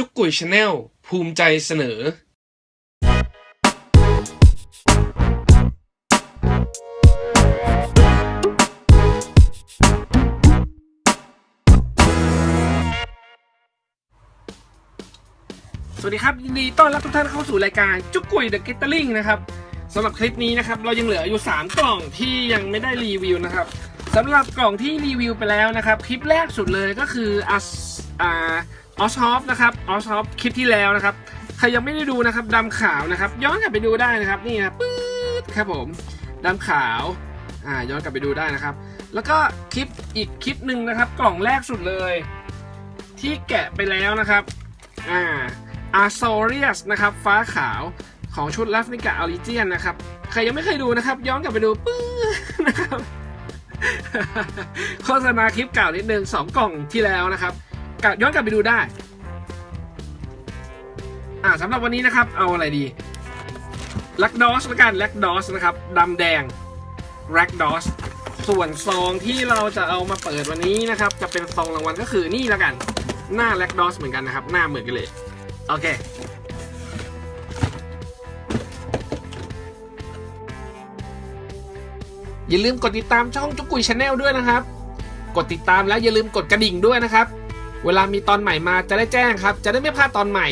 จุกกุยชาแนลภูมิใจเสนอ สวัสดีครับ ยินดีต้อนรับทุกท่านเข้าสู่รายการจุกกุยเดอะกิตเตอร์ลิงนะครับสำหรับคลิปนี้นะครับ เรายังเหลืออยู่ 3 กล่องที่ยังไม่ได้รีวิวนะครับสำหรับกล่องที่รีวิวไปแล้วนะครับ คลิปแรกสุดเลยก็คืออัสอ่า ออสฮอฟนะครับออสฮอฟคลิปที่แล้วนะครับ ใครยังไม่ได้ดูนะครับดำขาวนะครับ ย้อนกลับไปดูได้นะครับนี่นะปื๊ดครับผมดำขาวอ่าย้อนกลับไปดูได้นะครับ แล้วก็คลิปอีกคลิปหนึ่งนะครับ กล่องแรกสุดเลย ที่แกะไปแล้วนะครับอ่าอาร์โซเรียสนะครับฟ้าขาวของชุดลัฟนิกาออริเจียนนะครับ ใครยังไม่เคยดูนะครับ ย้อนกลับไปดูปื้อนะครับโฆษณาคลิปเก่านิดนึงสองกล่องที่แล้วนะครับ กลับย้อนกลับไปดูได้ อ่าสำหรับวันนี้นะครับ เอาอะไรดีแลกดอสละกันแลกดอสนะครับดำแดงแลกดอสส่วนซองที่เราจะเอามาเปิดวันนี้นะครับ จะเป็นซองรางวัลก็คือนี่ละกัน หน้าแลกดอสเหมือนกันนะครับ หน้าเหมือนกันเลย โอเคอย่าลืมกดติดตามช่องจุกกุยชาแนลด้วยนะครับ กดติดตามแล้วอย่าลืมกดกระดิ่งด้วยนะครับ เวลามีตอนใหม่มาจะได้แจ้งครับ จะได้ไม่พลาดตอนใหม่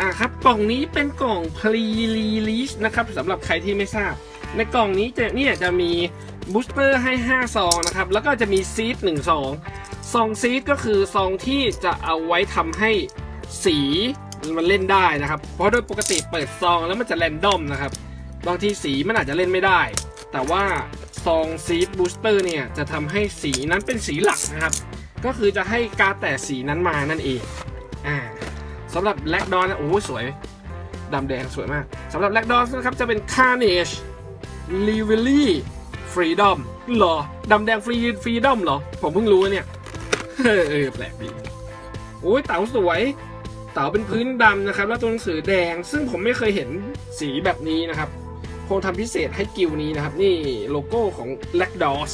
อ่าครับกล่องนี้เป็นกล่อง pre release นะครับสำหรับใครที่ไม่ทราบ ในกล่องนี้จะเนี่ยจะมีบูสเตอร์ให้ 5 ซองนะครับ แล้วก็จะมีซีด1ซองซองซีดก็คือซองที่จะเอาไว้ทำให้สีมันเล่นได้นะครับ เพราะโดยปกติเปิดซองแล้วมันจะแรนดอมนะครับ บางทีสีมันอาจจะเล่นไม่ได้ แต่ว่าซองซีดบูสเตอร์เนี่ยจะทำให้สีนั้นเป็นสีหลักนะครับ ก็คือจะให้การแต่สีนั้นมานั่นเองอ่าสำหรับแลกดอนนะโอ้สวยดำแดงสวยมากสำหรับแลกดอนนะครับจะเป็น Carnage l i v e l y Freedom เหรอดำแดงฟรีฟรีดอมเหรอ ผมเพิ่งรู้เนี่ยเออเอแปลกดีโอ้ยเต๋าสวย เต๋าเป็นพื้นดำนะครับ แล้วตัวหนังสือแดง ซึ่งผมไม่เคยเห็นสีแบบนี้นะครับคงทำพิเศษให้กิวนี้นะครับ นี่โลโก้ของ l a c d o s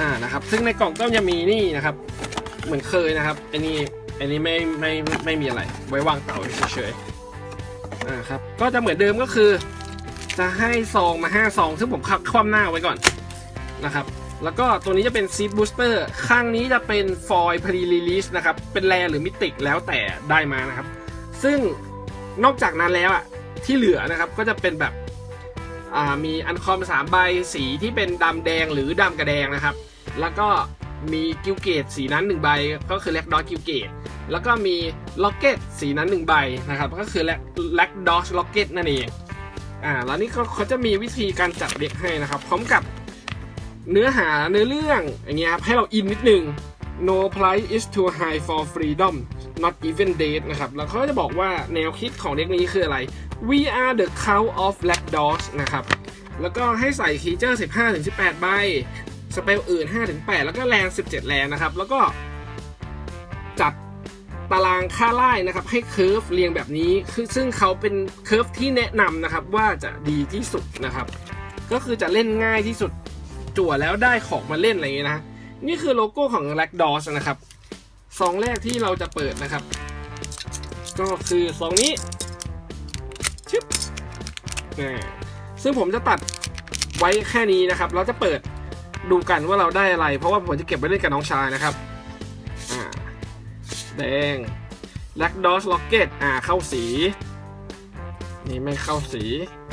อ่านะครับ ซึ่งในกล่องก็จะมีนี่นะครับ เหมือนเคยนะครับอันนี้อันนี้ไม่ไม่ไม่ไม่มีอะไร ไว้วางเต่าเฉยๆอ่าครับ ก็จะเหมือนเดิมก็คือ จะให้ซองมา5ซองซึ่งผมคับคว่ำหน้าไว้ก่อนนะครับแล้วก็ตัวนี้จะเป็นซีดบูสเตอร์ข้างนี้จะเป็นฟอยล์พรีรีลิสนะครับ เป็นแรหรือมิติกแล้วแต่ได้มานะครับ ซึ่งนอกจากนั้นแล้วอะที่เหลือนะครับก็จะเป็นแบบ มีอันคอมสามใบสีที่เป็นดำแดงหรือดำกระแดงนะครับ แล้วก็มีกิวเกตสีนั้นหนึ่งใบก็คือแลกดอสกิวเกตแล้วก็มีล็อกเก็ตสีนั้นหนึ่งใบนะครับก็คือแลกดอสล็อกเก็ตนั่นเองอ่าแล้วนี่เขาเขาจะมีวิธีการจัดเด็กให้นะครับ พร้อมกับเนื้อหาเนื้อเรื่องอย่างเงี้ยครับให้เราอินนิดนึง no price is too high for freedom not even dead นะครับ แล้วเขาจะบอกว่าแนวคิดของเด็กนี้คืออะไร we are the count of black dogs นะครับ แล้วก็ให้ใส่คีเจอร์ 15-18 ใบ สเปลอื่น 5-8 แล้วก็แรง 17 แรงนะครับ แล้วก็จัดตารางค่าไล่นะครับ ให้เคิร์ฟเรียงแบบนี้ คือซึ่งเขาเป็นเคิร์ฟที่แนะนำนะครับ ว่าจะดีที่สุดนะครับ ก็คือจะเล่นง่ายที่สุดจั่วแล้วได้ของมาเล่นอะไรอย่างเงี้ยนะ นี่คือโลโก้ของ l a c d o s นะครับซองแรกที่เราจะเปิดนะครับ ก็คือซองนี้ชึบอ่ซึ่งผมจะตัดไว้แค่นี้นะครับ เราจะเปิดดูกันว่าเราได้อะไร เพราะว่าผมจะเก็บไว้เล่นกับน้องชายนะครับแดง l a c d o s Rocket อ่าเข้าสี นี่ไม่เข้าสี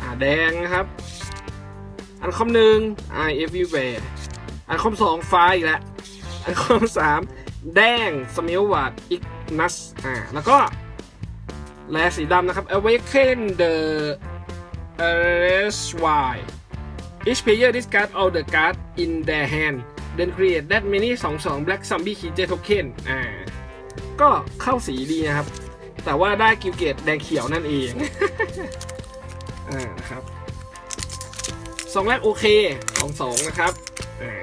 อ่าแดงนะครับ อันคอมหนึ่ง I everywhere อันคอมสองฟ้าอีกแล้วอันคอมสามแดงสมิลวัดอิกนัสอ่าแล้วก็แลสีดำนะครับ awaken the RSY each player discard all the card in their hand then create that many 22 black zombie creature token อ่าก็เข้าสีดีนะครับ แต่ว่าได้กิวเกตแดงเขียวนั่นเองอ่านะครับสองแรกโอเคสองสองนะครับอ่า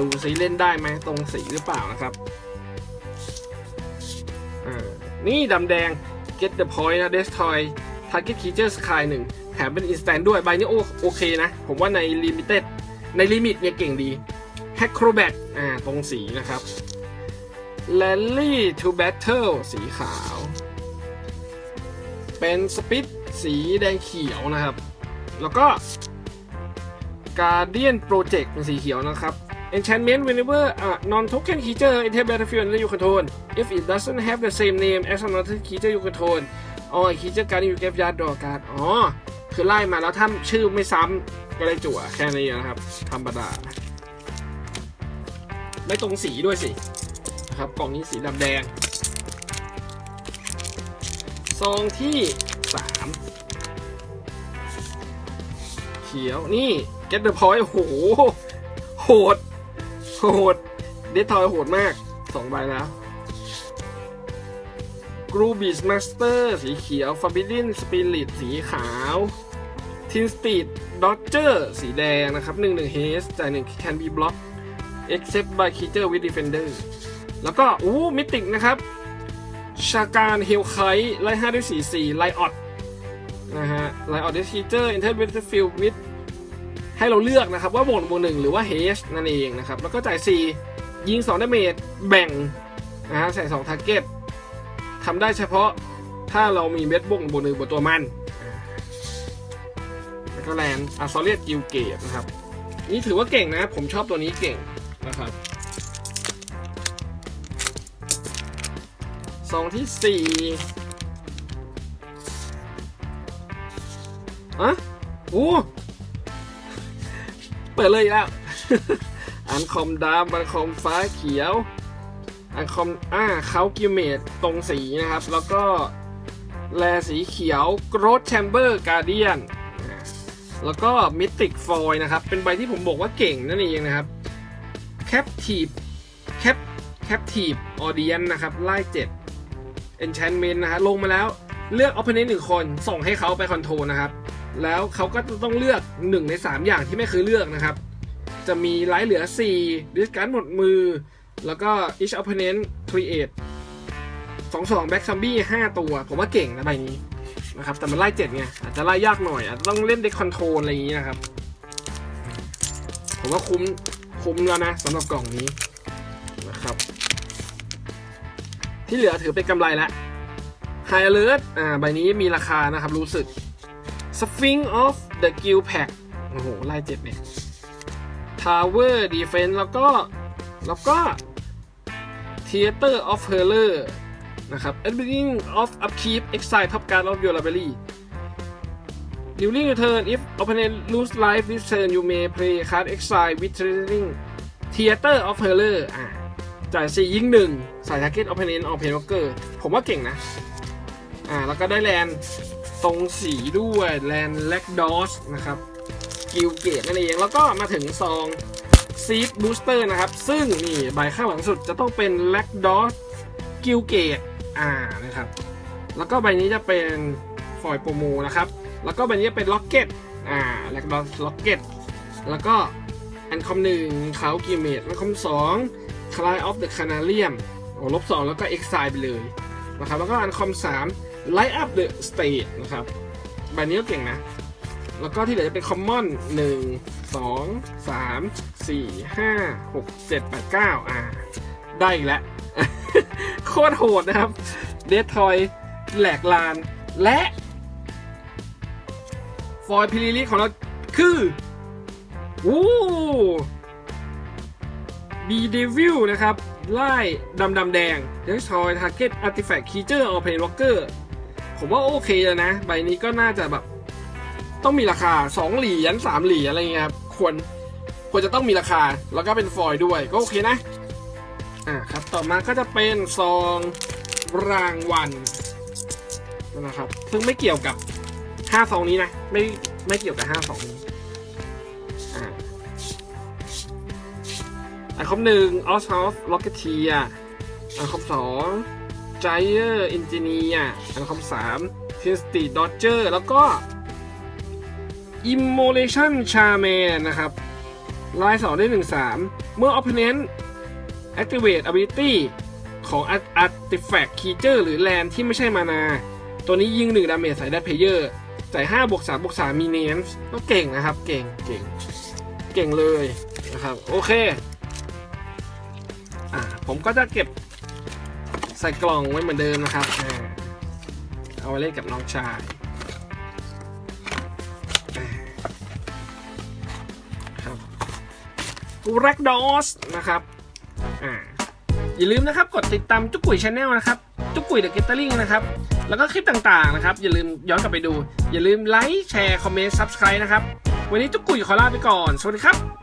ดูสีเล่นได้ไหมตรงสีหรือเปล่านะครับอ่านี่ดำแดง get the point นะ destroy target creature sky หนึ่งแถมเป็น instant ด้วย ใบนี้โอโอเคนะ ผมว่าใน limited ในลิมิตเนี่ยเก่งดี acrobat อ่าตรงสีนะครับ Rally to Battle สีขาว เป็นสปิ t สีแดงเขียวนะครับ แล้วก็ Guardian Project เป็นสีเขียวนะครับ Enchantment whenever a non-token creature enters battlefield under your control if it doesn't have the same name as another creature you control or a creature card you get yard draw card อ๋อ คือไล่มาแล้วถ้าชื่อไม่ซ้ำก็ได้จั่วแค่นี้นะครับ ธรรมดา ไม่ตรงสีด้วยสิ นะครับ กล่องนี้สีดำแดง ซองที่ 3 เขียวนี่ get the point โหโหด โหด เดททอยโหดมากสองใบแล้วกรูบิสมาสเตอร์สีเขียวฟ o บิ d ินสปิริตสีขาวทินสปีดดอ d เจอร์สีแดงนะครับ1 1 h a s จ่าย1 can be block except by creature with defender แล้วก็ อู้มิติกนะครับ ชาการเฮลไคไล่5ด้วย4 4ไลออดนะฮะไลออดดิทีเจอร์ enter battlefield with ให้เราเลือกนะครับว่าบวกบวกหนึ่งหรือว่า H นั่นเองนะครับ แล้วก็จ่าย 4 ยิง2ดาเมจแบ่งนะฮะใส่2 target ทำได้เฉพาะถ้าเรามีเม็ดบวกบวกหนึ่งบนตัวมันแล้วก็แลนอาร์ซอเลียกิลเกตนะครับ นี่ถือว่าเก่งนะ ผมชอบตัวนี้เก่งนะครับซองที่สี่อะโอ้ ปิดเลยแล้ว อันคอมดำอันคอมฟ้าเขียว อันคอมอ่าเขากิวเมตตรงสีนะครับ แล้วก็แลสีเขียวโกรธแชมเบอร์การเดียนแล้วก็มิติกฟอยนะครับ เป็นใบที่ผมบอกว่าเก่งนั่นเองนะครับแคปทีฟแคปแคปทีฟออเดียนนะครับ ไล่เจ็ด enchantment นะฮะลงมาแล้วเลือก opponent หนึ่งคนส่งให้เขาไปคอนโทรลนะครับ แล้วเขาก็จะต้องเลือก 1 ใน 3 อย่างที่ไม่เคยเลือกนะครับ จะมีไลท์เหลือ 4 ดิสการ์ดหมดมือ แล้วก็ each opponent create 2 2 back zombie 5 ตัว ผมว่าเก่งนะใบนี้นะครับ แต่มันไล่7ไง อาจจะไล่ยากหน่อย อาจจะต้องเล่นเด็กคอนโทรลอะไรอย่างนี้นะครับ ผมว่าคุ้มคุ้มแล้วนะสำหรับกล่องนี้นะครับ ที่เหลือถือเป็นกำไรแล้ว High Alert อ่า ใบนี้มีราคานะครับ รู้สึก Sphinx of the Guild Pack โอ้โหไล่เจ็ดเนี่ย Tower Defense แล้วก็ แล้วก็ Theater of Horror นะครับ Ending of Upkeep Exile Top Card of your library During your turn if opponent lose life this turn you may play card Exile with Threatening Theater of Horror อ่าจ่ายสี่ยิงหนึ่งใส่ target opponent on pain walker ผมว่าเก่งนะ อ่า แล้วก็ได้แลน ตรงสีด้วยแลนแลกดอสนะครับกิลเกตนั่นเองแล้วก็มาถึงซองซีดบูสเตอร์นะครับ ซึ่งนี่ใบข้างหลังสุดจะต้องเป็นแลกดอสกิลเกตอ่านะครับ แล้วก็ใบนี้จะเป็นฟอยล์โปรโมนะครับ แล้วก็ใบนี้เป็นล็อกเก็ตอ่าแลกดอสล็อกเก็ตแล้วก็อันคอมหนึ่งเขากิเมตอันคอมสอง Cry of the Canarium โอ้ลบสองแล้วก็ Exile ไปเลยนะครับแล้วก็อันคอมสาม Light up the state นะครับใบนี้ก็เก่งนะ แล้วก็ที่เหลือจะเป็น Common 1 2 3 4 5 6 7 8 9 อ่า ได้อีกแล้ว โคตรโหดนะครับ เดททอยแหลกลาน และ ฟอยพิลิลิของเราคือโอ้ B Devil นะครับ ไล่ดำดำแดง Destroy Target Artifact Creature or Planeswalker ผมว่าโอเคแล้วนะ ใบนี้ก็น่าจะแบบ ต้องมีราคา 2 เหรียญ3เหรียญอะไรเงี้ยครับควรควรจะต้องมีราคา แล้วก็เป็นฟอยล์ด้วยก็โอเคนะ อ่าครับ ต่อมาก็จะเป็นซองรางวัลนะครับ ซึ่งไม่เกี่ยวกับ5ซองนี้นะ ไม่ไม่เกี่ยวกับ5ซองนี้อ่าอันคอมหนึ่งออสฮอฟล็อกเกเทียอันคอมสอง ไจเออร์อินจิเนียอันคอมสามทิสตีดอ d เจอร์แล้วก็อิมโมเลชันชาแมนนะครับลายสองได้หนึ่งสามเมื่อ opponent activate ability ของ artifact creature หรือ land ที่ไม่ใช่มานา ตัวนี้ยิงหนึ่งดาเมจใส่ได้เพเยอร์จ่าย5บวก3บวก3มีเนนส์ก็เก่งนะครับ เก่งเก่งเก่งเลยนะครับ โอเค อ่าผมก็จะเก็บ ใส่กล่องไว้เหมือนเดิมนะครับ เอาไว้เล่นกับน้องชายครับรักดอสนะครับออย่าลืมนะครับกดติดตามจุกกุยชาแนลนะครับจุกกุยเดอะเกตเตอร์ลิงนะครับ แล้วก็คลิปต่างๆนะครับ อย่าลืมย้อนกลับไปดู อย่าลืมไลค์แชร์คอมเมนต์ซับสไครต์นะครับ วันนี้จุกกุยขอลาไปก่อน สวัสดีครับ